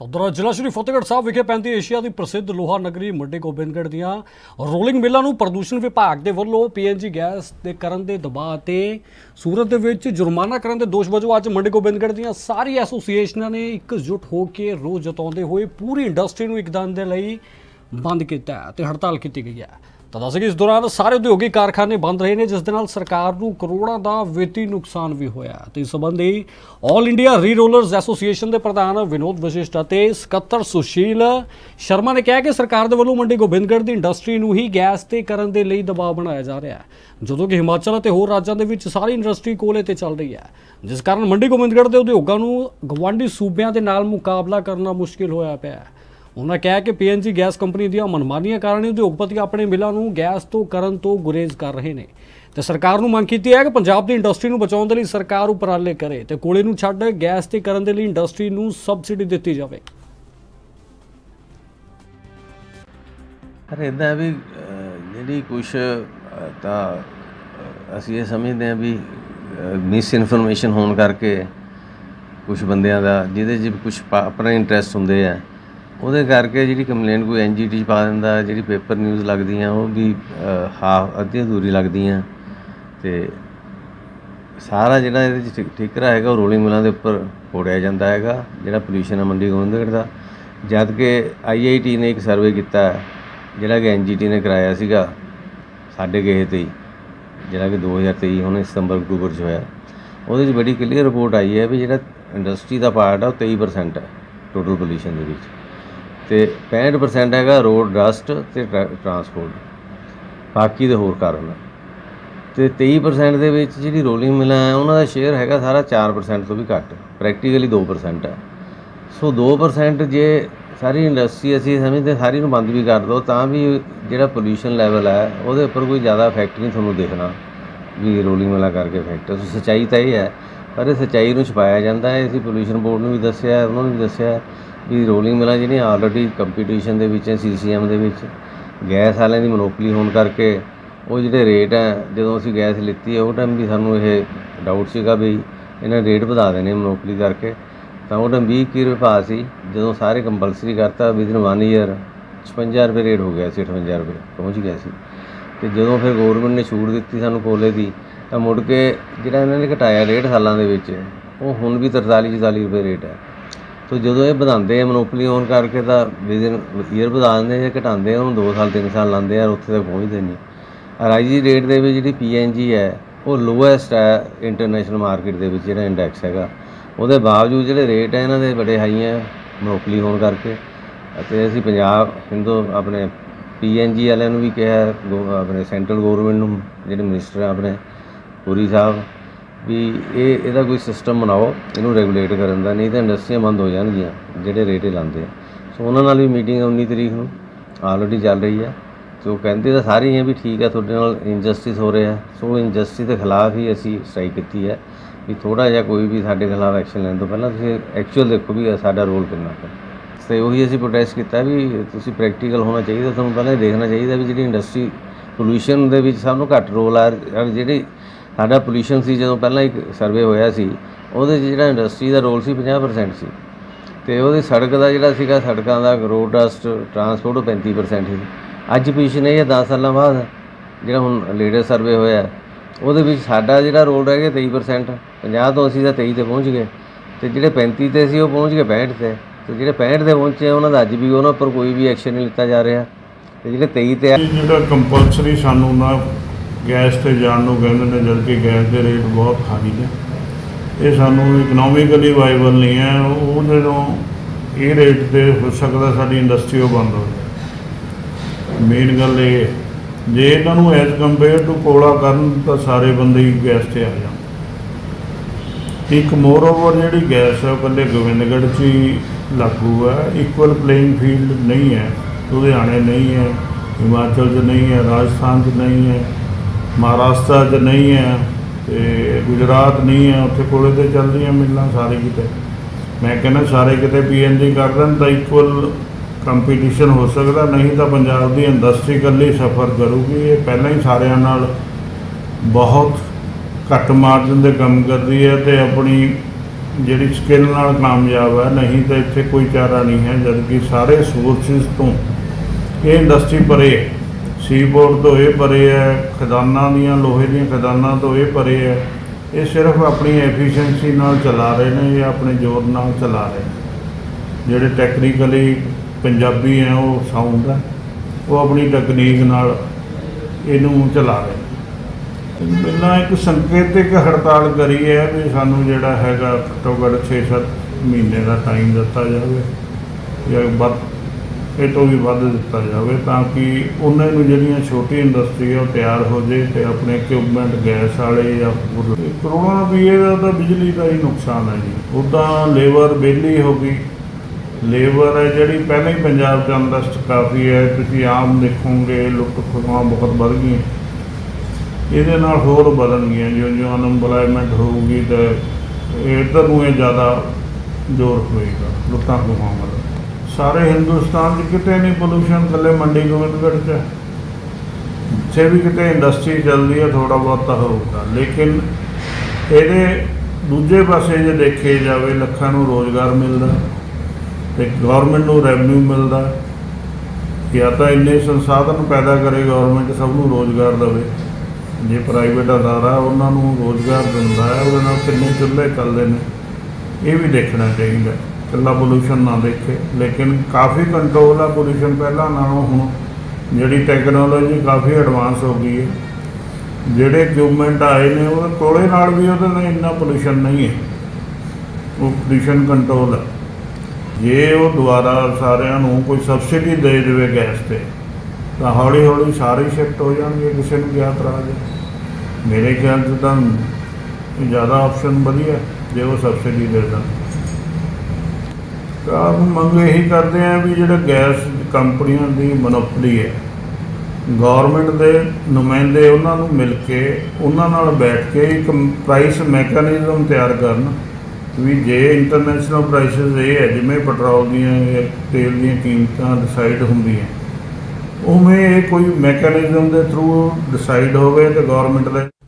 ਤਾਂ ਉਧਰ ਜ਼ਿਲ੍ਹਾ ਸ਼੍ਰੀ ਫਤਿਹਗੜ੍ਹ ਸਾਹਿਬ ਵਿਖੇ ਪੈਂਦੀ ਏਸ਼ੀਆ ਦੀ ਪ੍ਰਸਿੱਧ ਲੋਹਾ ਨਗਰੀ ਮੰਡੀ ਗੋਬਿੰਦਗੜ੍ਹ ਦੀਆਂ ਰੋਲਿੰਗ ਮਿੱਲਾਂ ਨੂੰ ਪ੍ਰਦੂਸ਼ਣ ਵਿਭਾਗ ਦੇ ਵੱਲੋਂ ਪੀਐਨਜੀ ਗੈਸ ਦੇ ਕਰਨ ਦੇ ਦਬਾਅ ਤੇ ਸੂਰਤ ਦੇ ਵਿੱਚ ਜੁਰਮਾਨਾ ਕਰਨ ਦੇ ਦੋਸ਼ ਵਜੋਂ ਅੱਜ ਮੰਡੀ ਗੋਬਿੰਦਗੜ੍ਹ ਦੀਆਂ ਸਾਰੀ ਐਸੋਸੀਏਸ਼ਨਾਂ ਨੇ ਇਕਜੁੱਟ ਹੋ ਕੇ ਰੋਸ ਜਤਾਉਂਦੇ ਹੋਏ ਪੂਰੀ ਇੰਡਸਟਰੀ ਨੂੰ ਇੱਕ ਦਿਨ ਦੇ ਲਈ ਬੰਦ ਕੀਤਾ ਹੈ ਤੇ ਹੜਤਾਲ ਕੀਤੀ ਗਈ ਹੈ। ਤਾਂ ਦੱਸ ਕਿ ਇਸ ਦੌਰਾਨ ਸਾਰੇ ਉਦਯੋਗਿਕ ਕਾਰਖਾਨੇ ਬੰਦ ਰਹੇ ਨੇ, ਜਿਸ ਦੇ ਨਾਲ ਸਰਕਾਰ ਨੂੰ ਕਰੋੜਾਂ ਦਾ ਵਿੱਤੀ ਨੁਕਸਾਨ ਵੀ ਹੋਇਆ। ਤੇ ਇਸ ਸੰਬੰਧੀ all India re rollers association ਦੇ ਪ੍ਰਧਾਨ ਵਿਨੋਦ ਵਸ਼ਿਸ਼ਟ ਅਤੇ ਸਕੱਤਰ ਸੁਸ਼ੀਲ ਸ਼ਰਮਾ ਨੇ ਕਿਹਾ ਕਿ ਸਰਕਾਰ ਦੇ ਵੱਲੋਂ ਮੰਡੀ ਗੋਬਿੰਦਗੜ੍ਹ ਦੀ ਇੰਡਸਟਰੀ ਨੂੰ ਹੀ ਗੈਸ ਤੇ ਕਰਨ ਦੇ ਲਈ ਦਬਾਅ ਬਣਾਇਆ ਜਾ ਰਿਹਾ ਹੈ। ਜਦੋਂ ਕਿ ਹਿਮਾਚਲ ਅਤੇ ਹੋਰ ਰਾਜਾਂ ਦੇ ਵਿੱਚ ਸਾਰੀ ਇੰਡਸਟਰੀ ਕੋਲੇ ਤੇ ਚੱਲ ਰਹੀ ਹੈ, ਜਿਸ ਕਾਰਨ ਮੰਡੀ ਗੋਬਿੰਦਗੜ੍ਹ ਦੇ ਉਦਯੋਗਾਂ ਨੂੰ ਗਵਾਂਢੀ ਸੂਬਿਆਂ ਦੇ ਨਾਲ ਮੁਕਾਬਲਾ ਕਰਨਾ ਮੁਸ਼ਕਿਲ ਹੋਇਆ ਪਿਆ ਹੈ। ਉਹਨਾਂ ਕਿਹਾ ਕਿ ਪੀਐਨਜੀ ਗੈਸ ਕੰਪਨੀ ਦੀਆਂ ਮਨਮਾਨੀਆਂ ਕਾਰਨ ਉਦਯੋਗਪਤੀ ਆਪਣੇ ਮਿਲਾਂ ਨੂੰ ਗੈਸ ਤੋਂ ਕਰਨ ਤੋਂ ਗੁਰੇਜ਼ ਕਰ ਰਹੇ ਨੇ। ਤੇ ਸਰਕਾਰ ਨੂੰ ਮੰਗ ਕੀਤੀ ਹੈ ਕਿ ਪੰਜਾਬ ਦੀ ਇੰਡਸਟਰੀ ਨੂੰ ਬਚਾਉਣ ਦੇ ਲਈ ਸਰਕਾਰ ਉਪਰਾਲੇ ਕਰੇ ਤੇ ਕੋਲੇ ਨੂੰ ਛੱਡ ਗੈਸ ਤੇ ਕਰਨ ਦੇ ਲਈ ਇੰਡਸਟਰੀ ਨੂੰ ਸਬਸਿਡੀ ਦਿੱਤੀ ਜਾਵੇ। ਪਰ ਵੀ ਜਿਹੜੀ ਕੁਛ ਤਾਂ ਅਸੀਂ ਇਹ ਸਮਝਦੇ ਹਾਂ ਵੀ ਮਿਸ ਇਨਫੋਰਮੇਸ਼ਨ ਹੋਣ ਕਰਕੇ ਕੁਝ ਬੰਦਿਆਂ ਦਾ, ਜਿਹਦੇ 'ਚ ਕੁਝ ਆਪਣੇ ਇੰਟਰਸਟ ਹੁੰਦੇ ਆ ਉਹਦੇ ਕਰਕੇ ਜਿਹੜੀ ਕੰਪਲੇਂਟ ਕੋਈ ਐਨਜੀਟੀ 'ਚ ਪਾ ਦਿੰਦਾ ਜਿਹੜੀ ਪੇਪਰ ਨਿਊਜ਼ ਲੱਗਦੀਆਂ ਉਹ ਵੀ ਹਾਫ ਅੱਧੀ ਅਧੂਰੀ ਲੱਗਦੀਆਂ। ਤੇ ਸਾਰਾ ਜਿਹੜਾ ਇਹਦੇ 'ਚ ਠਿ- ਠਿਕਰਾ ਹੈਗਾ ਉਹ ਰੋਲਿੰਗ ਮਿਲਾਂ ਦੇ ਉੱਪਰ ਫੋੜਿਆ ਜਾਂਦਾ ਹੈਗਾ ਜਿਹੜਾ ਪੋਲੂਸ਼ਨ ਆ ਮੰਡੀ ਗੋਬਿੰਦਗੜ੍ਹ ਦਾ। ਜਦ ਕਿ ਆਈਆਈਟੀ ਨੇ ਇੱਕ ਸਰਵੇ ਕੀਤਾ ਜਿਹੜਾ ਕਿ ਐਨਜੀਟੀ ਨੇ ਕਰਾਇਆ ਸੀਗਾ ਸਾਡੇ ਗਏ ਤੇ ਹੀ, ਜਿਹੜਾ ਕਿ 2023 ਹੁਣ ਸਤੰਬਰ ਅਕਤੂਬਰ 'ਚ ਹੋਇਆ। ਉਹਦੇ 'ਚ ਬੜੀ ਕਲੀਅਰ ਰਿਪੋਰਟ ਆਈ ਹੈ ਵੀ ਜਿਹੜਾ ਇੰਡਸਟਰੀ ਦਾ ਪਾਰਟ ਆ ਉਹ 23% ਹੈ ਟੋਟਲ ਪੋਲੂਸ਼ਨ ਦੇ ਵਿੱਚ। ਤੇ 65% ਹੈਗਾ ਰੋਡ ਡਸਟ ਤੇ ਟਰਾਂਸਪੋਰਟ। ਬਾਕੀ ਦੇ ਹੋਰ ਕਾਰਨ ਆ। ਤੇ 23% ਦੇ ਵਿੱਚ ਜਿਹੜੀ ਰੋਲਿੰਗ ਮਿਲਾਂ ਹੈ ਉਹਨਾਂ ਦਾ ਸ਼ੇਅਰ ਹੈਗਾ ਸਾਰਾ 4% ਤੋਂ ਵੀ ਘੱਟ ਪ੍ਰੈਕਟੀਕਲੀ 2% ਹੈ ਸੋ 2% ਜੇ ਸਾਰੀ ਇੰਡਸਟਰੀ ਅਸੀਂ ਸਮਝਦੇ, ਸਾਰੀ ਨੂੰ ਬੰਦ ਵੀ ਕਰ ਦੋ, ਤਾਂ ਵੀ ਜਿਹੜਾ ਪੋਲੂਸ਼ਨ ਲੈਵਲ ਹੈ ਉਹਦੇ ਉੱਪਰ ਕੋਈ ਜ਼ਿਆਦਾ ਇਫੈਕਟ ਨਹੀਂ ਤੁਹਾਨੂੰ ਦੇਖਣਾ, ਵੀ ਰੋਲਿੰਗ ਮਿਲਾਂ ਕਰਕੇ ਇਫੈਕਟ ਸੋ ਸੱਚਾਈ ਤਾਂ ਇਹ ਹੈ ਪਰ ਇਹ ਸੱਚਾਈ ਨੂੰ ਛੁਪਾਇਆ ਜਾਂਦਾ ਹੈ। ਅਸੀਂ ਪੋਲੂਸ਼ਨ ਬੋਰਡ ਨੂੰ ਵੀ ਦੱਸਿਆ, ਉਹਨਾਂ ਨੂੰ ਵੀ ਦੱਸਿਆ। ਵੀ ਰੋਲਿੰਗ ਮਿਲਾਂ ਜਿਹੜੀਆਂ ਆਲਰੇਡੀ ਕੰਪੀਟੀਸ਼ਨ ਦੇ ਵਿੱਚ ਹੈ ਸੀਸੀਐਮ ਦੇ ਵਿੱਚ। ਗੈਸ ਵਾਲਿਆਂ ਦੀ ਮੋਨੋਪੋਲੀ ਹੋਣ ਕਰਕੇ ਉਹ ਜਿਹੜੇ ਰੇਟ ਹੈ, ਜਦੋਂ ਅਸੀਂ ਗੈਸ ਲਿੱਤੀ ਹੈ, ਉਹ ਟਾਈਮ ਵੀ ਸਾਨੂੰ ਇਹ ਡਾਊਟ ਸੀਗਾ ਵੀ ਇਹਨਾਂ ਰੇਟ ਵਧਾ ਦੇਣੇ ਮੋਨੋਪੋਲੀ ਕਰਕੇ। ਤਾਂ ਉਹ ਟਾਈਮ 20 ਇੱਕੀ ਰੁਪਏ ਭਾਅ ਸੀ, ਜਦੋਂ ਸਾਰੇ ਕੰਪਲਸਰੀ ਕਰਤਾ ਵਿਦਨ 1 ਈਅਰ 56 ਰੁਪਏ ਰੇਟ ਹੋ ਗਿਆ ਸੀ 58 ਰੁਪਏ, ਪਹੁੰਚ ਗਿਆ ਸੀ। ਤੇ ਜਦੋਂ ਫਿਰ ਗਵਰਨਮੈਂਟ ਨੇ ਛੂਟ ਦਿੱਤੀ ਸਾਨੂੰ ਕੋਲੇ ਦੀ, ਤਾਂ ਮੁੜ ਕੇ ਜਿਹੜਾ ਇਹਨਾਂ ਨੇ ਘਟਾਇਆ ਡੇਢ ਸਾਲਾਂ ਦੇ ਵਿੱਚ, ਉਹ ਹੁਣ ਵੀ 43 44 ਰੁਪਏ ਰੇਟ ਹੈ। ਤੋ ਜਦੋਂ ਇਹ ਵਧਾਉਂਦੇ ਆ ਮੋਨੋਪੋਲੀ ਹੋਣ ਕਰਕੇ ਤਾਂ ਵਿਦਨ ਈਅਰ ਵਧਾ ਦਿੰਦੇ ਜਾਂ ਘਟਾਉਂਦੇ ਉਹਨੂੰ 2 ਸਾਲ 3 ਸਾਲ ਲਾਉਂਦੇ ਆ ਉੱਥੇ ਤੱਕ ਪਹੁੰਚਦੇ ਨਹੀਂ। ਰਾਈਜੀ ਰੇਟ ਦੇ ਵਿੱਚ ਜਿਹੜੀ ਪੀਐਨਜੀ ਹੈ, ਉਹ ਲੋਐਸਟ ਹੈ ਇੰਟਰਨੈਸ਼ਨਲ ਮਾਰਕੀਟ ਦੇ ਵਿੱਚ ਜਿਹੜਾ ਇੰਡੈਕਸ ਹੈਗਾ। ਉਹਦੇ ਬਾਵਜੂਦ ਜਿਹੜੇ ਰੇਟ ਹੈ ਇਹਨਾਂ ਦੇ ਬੜੇ ਹਾਈ ਹੈ ਮੋਨੋਪੋਲੀ ਹੋਣ ਕਰਕੇ। ਅਤੇ ਅਸੀਂ ਪੰਜਾਬ, ਹਿੰਦੂ, ਆਪਣੇ ਪੀਐਨਜੀ ਵਾਲਿਆਂ ਨੂੰ ਵੀ ਕਿਹਾ, ਗੋ- ਆਪਣੇ ਸੈਂਟਰਲ ਗਵਰਨਮੈਂਟ ਨੂੰ, ਜਿਹੜੇ ਮਿਨਿਸਟਰ ਆਪਣੇ, ਪੁਰੀ ਸਾਹਿਬ। ਵੀ ਇਹ, ਇਹਦਾ ਕੋਈ ਸਿਸਟਮ ਬਣਾਓ, ਇਹਨੂੰ ਰੈਗੂਲੇਟ ਕਰਨ ਦਾ, ਨਹੀਂ ਤਾਂ ਇੰਡਸਟਰੀਆਂ ਬੰਦ ਹੋ ਜਾਣਗੀਆਂ, ਜਿਹੜੇ ਰੇਟ ਇਹ ਲਾਉਂਦੇ ਆ। ਸੋ ਉਹਨਾਂ ਨਾਲ ਵੀ ਮੀਟਿੰਗ 19 ਤਰੀਕ ਨੂੰ ਆਲਰੇਡੀ ਚੱਲ ਰਹੀ ਹੈ ਤੇ ਉਹ ਕਹਿੰਦੇ ਤਾਂ ਸਾਰੇ ਹੀ ਆ ਵੀ ਠੀਕ ਹੈ ਤੁਹਾਡੇ ਨਾਲ ਇੰਜਸਟਿਸ ਹੋ ਰਿਹਾ। ਸੋ ਇੰਜਸਟਿਸ ਦੇ ਖਿਲਾਫ ਹੀ ਅਸੀਂ ਸਟ੍ਰਾਈਕ ਕੀਤੀ ਹੈ ਵੀ ਥੋੜਾ ਜਿਹਾ ਕੋਈ ਵੀ ਸਾਡੇ ਖਿਲਾਫ ਐਕਸ਼ਨ ਲੈਣ ਤੋਂ ਪਹਿਲਾਂ ਤੁਸੀਂ ਐਕਚੁਅਲ ਦੇਖੋ ਵੀ ਸਾਡਾ ਰੋਲ ਕਿੰਨਾ ਹੈ ਤੇ ਉਹੀ ਅਸੀਂ ਪ੍ਰੋਟੈਸਟ ਕੀਤਾ ਵੀ ਤੁਸੀਂ ਪ੍ਰੈਕਟੀਕਲ ਹੋਣਾ ਚਾਹੀਦਾ, ਤੁਹਾਨੂੰ ਪਹਿਲਾਂ ਇਹ ਦੇਖਣਾ ਚਾਹੀਦਾ ਵੀ ਜਿਹੜੀ ਇੰਡਸਟਰੀ ਪੋਲੂਸ਼ਨ ਦੇ ਵਿੱਚ ਸਭ ਨੂੰ ਘੱਟ ਰੋਲ ਆ ਜਿਹੜੀ ਸਾਡਾ ਪੋਲੂਸ਼ਨ ਸੀ, ਜਦੋਂ ਪਹਿਲਾਂ ਇੱਕ ਸਰਵੇ ਹੋਇਆ ਸੀ, ਉਹਦੇ 'ਚ ਜਿਹੜਾ ਇੰਡਸਟਰੀ ਦਾ ਰੋਲ ਸੀ 50% ਸੀ। ਤੇ ਉਹਦੀ ਸੜਕ ਦਾ ਜਿਹੜਾ ਸੀਗਾ, ਸੜਕਾਂ ਦਾ ਰੋਡ ਡਸਟ ਟਰਾਂਸਪੋਰਟ ਉਹ 35% ਸੀ। ਅੱਜ ਪੋਜੀਸ਼ਨ ਇਹ ਹੈ 10 ਸਾਲਾਂ ਬਾਅਦ ਜਿਹੜਾ ਹੁਣ ਲੇਟੈਸਟ ਸਰਵੇ ਹੋਇਆ ਉਹਦੇ ਵਿੱਚ ਸਾਡਾ ਜਿਹੜਾ ਰੋਲ ਰਹਿ ਗਿਆ 23% 50 ਤੋਂ ਅਸੀਂ ਤਾਂ 23 ਤੇ ਪਹੁੰਚ ਗਏ। ਤੇ ਜਿਹੜੇ 35 ਤੇ ਸੀ, ਉਹ ਪਹੁੰਚ ਗਏ 65 ਤੇ। ਤੇ ਜਿਹੜੇ 65 ਤੇ ਪਹੁੰਚੇ, ਉਹਨਾਂ ਦਾ ਅੱਜ ਵੀ ਉਹਨਾਂ ਉੱਪਰ ਕੋਈ ਵੀ ਐਕਸ਼ਨ ਨਹੀਂ ਲਿੱਤਾ ਜਾ ਰਿਹਾ। ਤੇ ਜਿਹੜੇ 23 ਤੇ ਜਿਹੜਾ ਕੰਪਲਸਰੀ ਸਾਨੂੰ ਨਾ ਗੈਸ ਤੇ ਜਾਣ ਨੂੰ ਕਹਿੰਦੇ ਨੇ ਜਦ ਕਿ ਗੈਸ ਦੇ ਰੇਟ ਬਹੁਤ ਹਾਈ ਨੇ। ਇਹ ਸਾਨੂੰ ਇਕਨੋਮਿਕਲੀ ਵਾਈਬਲ ਨਹੀਂ ਹੈ। ਉਹਦੇ ਤੋਂ ਇਹ ਰੇਟ ਤੇ ਹੋ ਸਕਦਾ ਸਾਡੀ ਇੰਡਸਟਰੀ ਉਹ ਬੰਦ ਹੋ ਜਾਏ ਮੇਨ ਗੱਲ ਇਹ ਜੇ ਇਹਨਾਂ ਨੂੰ ਐਜ਼ ਕੰਪੇਅਰ ਟੂ ਕੋਲਾ ਕਰਨ, ਤਾਂ ਸਾਰੇ ਬੰਦੇ ਹੀ ਗੈਸ ਤੇ ਆ ਜਾਣ। ਇੱਕ ਮੋਰ ਓਵਰ ਜਿਹੜੀ ਗੈਸ ਹੈ, ਉਹ ਇਕੱਲੇ ਗੋਬਿੰਦਗੜ੍ਹ 'ਚ ਹੀ ਲਾਗੂ ਹੈ। ਇਕੁਅਲ ਪਲੇਇੰਗ ਫੀਲਡ ਨਹੀਂ ਹੈ। ਲੁਧਿਆਣੇ ਨਹੀਂ ਹੈ, ਹਿਮਾਚਲ 'ਚ ਨਹੀਂ ਹੈ, ਰਾਜਸਥਾਨ 'ਚ ਨਹੀਂ ਹੈ। ਮਹਾਰਾਸ਼ਟਰ 'ਚ ਨਹੀਂ ਹੈ ਤੇ ਗੁਜਰਾਤ ਨਹੀਂ ਹੈ, ਉੱਥੇ ਕੋਲੇ ਤੇ ਚੱਲਦੀਆਂ ਮਿਲਾਂ ਸਾਰੇ ਕਿਤੇ। ਮੈਂ ਕਹਿੰਦਾ ਸਾਰੇ ਕਿਤੇ ਪੀਐਨਜੀ ਕਰ ਦੇਣ ਤਾਂ ਇਕੁਅਲ ਕੰਪੀਟੀਸ਼ਨ ਹੋ ਸਕਦਾ, ਨਹੀਂ ਤਾਂ ਪੰਜਾਬ ਦੀ ਇੰਡਸਟਰੀ ਇਕੱਲੀ ਸਫਰ ਕਰੂਗੀ। ਇਹ ਪਹਿਲਾਂ ਹੀ ਸਾਰਿਆਂ ਨਾਲ ਬਹੁਤ ਘੱਟ ਮਾਰਜਨ ਦੇ ਕੰਮ ਕਰਦੀ ਹੈ ਤੇ ਆਪਣੀ ਜਿਹੜੀ ਸਕਿੱਲ ਨਾਲ ਕਾਮਯਾਬ ਹੈ, ਨਹੀਂ ਤਾਂ ਇੱਥੇ ਕੋਈ ਚਾਰਾ ਨਹੀਂ ਹੈ, ਜਦਕਿ ਸਾਰੇ ਸੋਰਸਿਸ ਤੋਂ ਇਹ ਇੰਡਸਟਰੀ ਪਰੇ ਹੈ। ਸੀਬੋਰਡ ਤੋਂ ਇਹ ਪਰੇ ਹੈ ਖਦਾਨਾਂ ਦੀਆਂ, ਲੋਹੇ ਦੀਆਂ ਖਦਾਨਾਂ ਤੋਂ ਇਹ ਪਰੇ ਹੈ। ਇਹ ਸਿਰਫ ਆਪਣੀ ਐਫੀਸ਼ੀਐਂਸੀ ਨਾਲ ਚਲਾ ਰਹੇ ਨੇ ਜਾਂ ਆਪਣੇ ਜ਼ੋਰ ਨਾਲ ਚਲਾ ਰਹੇ ਨੇ। ਜਿਹੜੇ ਟੈਕਨੀਕਲੀ ਪੰਜਾਬੀ ਹੈ, ਉਹ ਸਾਊਂਡ ਹੈ, ਉਹ ਆਪਣੀ ਤਕਨੀਕ ਨਾਲ ਇਹਨੂੰ ਚਲਾ ਰਹੇ ਨੇ। ਪਹਿਲਾਂ ਇੱਕ ਸੰਕੇਤਿਕ ਹੜਤਾਲ ਕਰੀ ਹੈ ਵੀ ਸਾਨੂੰ ਜਿਹੜਾ ਹੈਗਾ ਘੱਟੋ ਘੱਟ 6-7 ਮਹੀਨੇ ਦਾ ਟਾਈਮ ਦਿੱਤਾ ਜਾਵੇ, ਜਾਂ ਵੱਧ ਇਹ ਤੋਂ ਵੀ ਵੱਧ ਦਿੱਤਾ ਜਾਵੇ ਤਾਂ ਕਿ ਉਹਨਾਂ ਨੂੰ ਜਿਹੜੀਆਂ ਛੋਟੀ ਇੰਡਸਟਰੀ ਆ ਉਹ ਤਿਆਰ ਹੋ ਜੇ ਤੇ ਆਪਣੇ ਇਕਵਿਪਮੈਂਟ ਗੈਸ ਵਾਲੇ ਜਾਂ ਕਰੋੜਾਂ ਕਰੋਨਾ ਦਾ ਤਾਂ ਬਿਜਲੀ ਦਾ ਹੀ ਨੁਕਸਾਨ ਹੈ ਜੀ। ਉੱਦਾਂ ਲੇਬਰ ਵਿਹਲੀ ਹੋ ਗਈ। ਲੇਬਰ ਹੈ ਜਿਹੜੀ ਪਹਿਲਾਂ ਹੀ ਪੰਜਾਬ 'ਚ ਅੰਦਸਤ ਕਾਫੀ ਹੈ। ਤੁਸੀਂ ਆਮ ਦੇਖੋਗੇ, ਲੁੱਟ ਖੋਹਾਂ ਬਹੁਤ ਵੱਧ ਗਈਆਂ। ਇਹਦੇ ਨਾਲ ਹੋਰ ਵਧਣਗੀਆਂ। ਜਿਉਂ ਜਿਉਂ ਅਨਐਮਪਲੋਇਮੈਂਟ ਹੋਊਗੀ ਤਾਂ ਇੱਧਰ ਨੂੰ ਇਹ ਜ਼ਿਆਦਾ ਜ਼ੋਰ ਹੋਏਗਾ। ਲੁੱਟਾਂ ਖੋਹਾਂ ਵੱਲ। ਸਾਰੇ ਹਿੰਦੁਸਤਾਨ 'ਚ ਕਿਤੇ ਨਹੀਂ ਪੋਲੂਸ਼ਨ ਥੱਲੇ ਮੰਡੀ ਗੋਬਿੰਦਗੜ੍ਹ 'ਚ। ਹੈ। ਜਿੱਥੇ ਵੀ ਕਿਤੇ ਇੰਡਸਟਰੀ ਚੱਲਦੀ ਹੈ ਥੋੜਾ ਬਹੁਤ ਤਾਂ ਹੋਊਗਾ। ਲੇਕਿਨ ਇਹਦੇ ਦੂਜੇ ਪਾਸੇ ਜੇ ਦੇਖੇ ਜਾਵੇ, ਲੱਖਾਂ ਨੂੰ ਰੋਜ਼ਗਾਰ ਮਿਲਦਾ ਤੇ ਗਵਰਨਮੈਂਟ ਨੂੰ ਰੈਵਨਿਊ ਮਿਲਦਾ। ਜਾਂ ਤਾਂ ਇੰਨੇ ਸੰਸਾਧਨ ਪੈਦਾ ਕਰੇ ਗਵਰਨਮੈਂਟ ਸਭ ਨੂੰ ਰੋਜ਼ਗਾਰ ਦੇਵੇ। ਜੇ ਪ੍ਰਾਈਵੇਟ ਅਦਾਰਾ ਉਹਨਾਂ ਨੂੰ ਰੋਜ਼ਗਾਰ ਦਿੰਦਾ ਹੈ ਉਹਦੇ ਨਾਲ ਕਿੰਨੇ ਚੁੱਲ੍ਹੇ ਚੱਲਦੇ ਨੇ, ਇਹ ਵੀ ਦੇਖਣਾ ਚਾਹੀਦਾ। ਇਕੱਲਾ ਪੋਲੂਸ਼ਨ ਨਾ ਦੇਖੇ। ਲੇਕਿਨ ਕਾਫੀ ਕੰਟਰੋਲ ਆ ਪੋਲੂਸ਼ਨ ਪਹਿਲਾਂ ਨਾਲੋਂ, ਹੁਣ ਜਿਹੜੀ ਟੈਕਨੋਲੋਜੀ ਕਾਫੀ ਐਡਵਾਂਸ ਹੋ ਗਈ ਹੈ। ਜਿਹੜੇ ਇਕਵਿਪਮੈਂਟ ਆਏ ਨੇ, ਉਹ ਕੋਲੇ ਨਾਲ ਵੀ ਉਹਦੇ ਨਾਲ ਇੰਨਾ ਪੋਲੂਸ਼ਨ ਨਹੀਂ ਹੈ। ਉਹ ਪੋਲੂਸ਼ਨ ਕੰਟਰੋਲ ਹੈ ਜੇ ਉਹ ਦੁਬਾਰਾ ਸਾਰਿਆਂ ਨੂੰ ਕੋਈ ਸਬਸਿਡੀ ਦੇ ਦੇਵੇ ਗੈਸ ਤੇ, ਤਾਂ ਹੌਲੀ ਹੌਲੀ ਸਾਰੇ ਸ਼ਿਫਟ ਹੋ ਜਾਣਗੇ, ਕਿਸੇ ਨੂੰ ਕਿਆ ਇਤਰਾਜ਼ ਹੈ। ਮੇਰੇ ਖਿਆਲ 'ਚ ਤਾਂ ਜ਼ਿਆਦਾ ਆਪਸ਼ਨ ਵਧੀਆ, ਜੇ ਉਹ ਸਬਸਿਡੀ ਦੇ ਦੇਣ। ਸਰਕਾਰ ਨੂੰ ਮੰਗ ਇਹੀ ਕਰਦੇ ਆ ਵੀ ਜਿਹੜਾ ਗੈਸ ਕੰਪਨੀਆਂ ਦੀ ਮਨੋਪਲੀ ਹੈ ਗਵਰਨਮੈਂਟ ਦੇ ਨੁਮਾਇੰਦੇ ਉਹਨਾਂ ਨੂੰ ਮਿਲ ਕੇ ਉਹਨਾਂ ਨਾਲ ਬੈਠ ਕੇ ਇੱਕ ਪ੍ਰਾਈਸ ਮੈਕੈਨਿਜ਼ਮ ਤਿਆਰ ਕਰਨ ਵੀ ਜੇ ਇੰਟਰਨੈਸ਼ਨਲ ਪ੍ਰਾਈਸਸ ਇਹ ਹੈ, ਜਿਵੇਂ ਪੈਟਰੋਲ ਦੀਆਂ ਜਾਂ ਤੇਲ ਦੀਆਂ ਕੀਮਤਾਂ ਡਿਸਾਈਡ ਹੁੰਦੀਆਂ, ਉਵੇਂ ਇਹ ਕੋਈ ਮੈਕੈਨਿਜ਼ਮ ਦੇ ਥਰੂ ਡਿਸਾਈਡ ਹੋਵੇ ਤੇ ਗਵਰਨਮੈਂਟ ਦੇ